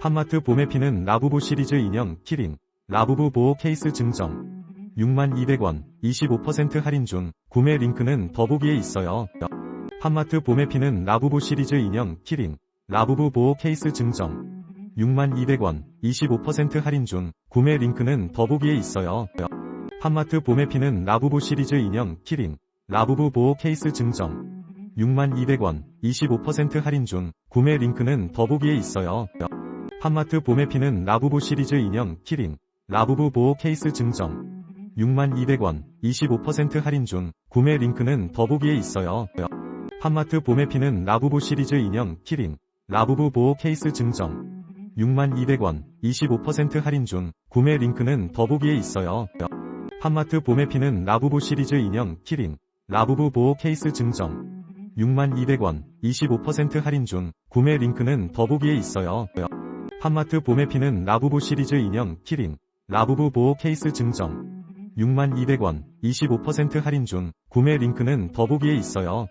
판마트 봄에 피는 라부부 시리즈 인형 키링 라부부 보호 케이스 증정 62,200원 25% 할인 중 구매 링크는 더보기에 있어요. 판마트 봄에 피는 라부부 시리즈 인형 키링 라부부 보호 케이스 증정 62,200원 25% 할인 중 구매 링크는 더보기에 있어요. 판마트 봄에 피는 라부부 시리즈 인형 키링 라부부 보호 케이스 증정 62,200원 25% 할인 중 구매 링크는 더보기에 있어요. 판마트 봄에 피는 라부부 시리즈 인형 키링 라부부 보호 케이스 증정 62,200원 25% 할인 중 구매 링크는 더보기에 있어요. 판마트 봄에 피는 라부부 시리즈 인형 키링 라부부 보호 케이스 증정 62,200원 25% 할인 중 구매 링크는 더보기에 있어요. 판마트 봄에 피는 라부부 시리즈 인형 키링 라부부 보호 케이스 증정 62,200원 25% 할인 중 구매 링크는 더보기에 있어요. 판마트 봄에피는 라부부 시리즈 인형 키링 라부부 보호 케이스 증정 62,200원 25% 할인 중 구매 링크는 더보기에 있어요.